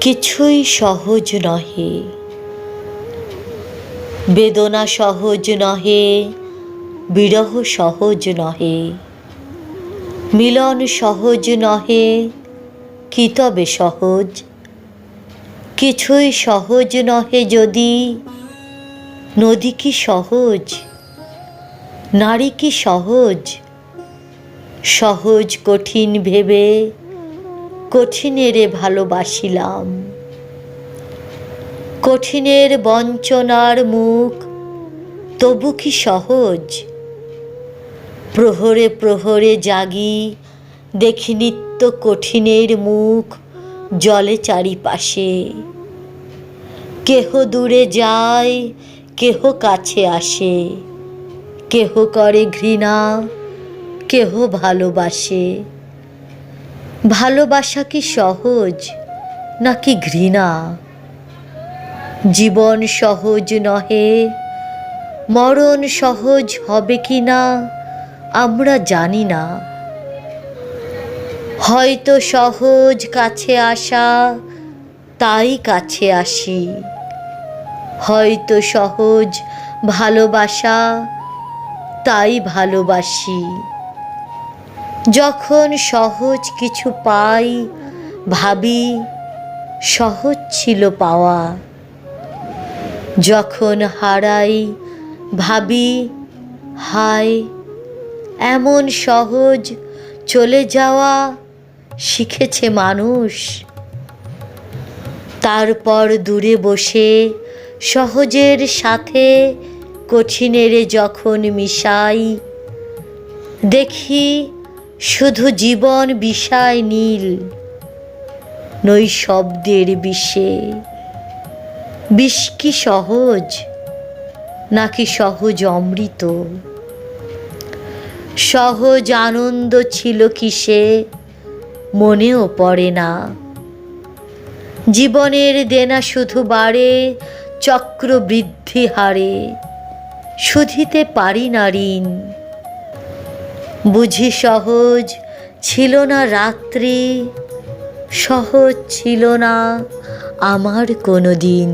কিছুই সহজ নহে। বেদনা সহজ নহে, বিরহ সহজ নহে। মিলন সহজ নহে, কি তবে সহজ? কিছুই সহজ নহে যদি, নদী কি সহজ? নারী কি সহজ? সহজ কঠিন ভেবে কঠিনেরে ভালোবাসিলাম। কঠিনের বঞ্চনার মুখ, তবু কি সহজ? প্রহরে প্রহরে জাগি দেখি নিত্য কঠিনের মুখ জলে চারিপাশে। কেহ দূরে যায়, কেহ কাছে আসে। কেহ করে ঘৃণা, কেহ ভালোবাসে। ভালোবাসা কি সহজ নাকি ঘৃণা? জীবন সহজ নহে, মরণ সহজ হবে কি না আমরা জানি না। হয়তো সহজ কাছে আসা, তাই কাছে আসি। হয়তো সহজ ভালোবাসা, তাই ভালোবাসি। যখন সহজ কিছু পাই, ভাবি, সহজ ছিল পাওয়া। যখন হারাই, ভাবি, হায়, এমন সহজ চলে যাওয়া শিখেছে মানুষ। তারপর দূরে বসে, সহজের সাথে, কঠিনেরে যখন মিশাই, দেখি শুধু জীবন বিষায় নীল নৈশব্দের বিষে। বিষ কি সহজ, নাকি সহজ অমৃত? সহজ আনন্দ ছিল কিসে, মনেও পড়ে না। জীবনের দেনা শুধু বাড়ে, চক্রবৃদ্ধি হারে। শুধিতে পারি না ঋণ বুঝি সহজ ছিল না রাত্রি সহজ ছিল না আমার কোনো দিন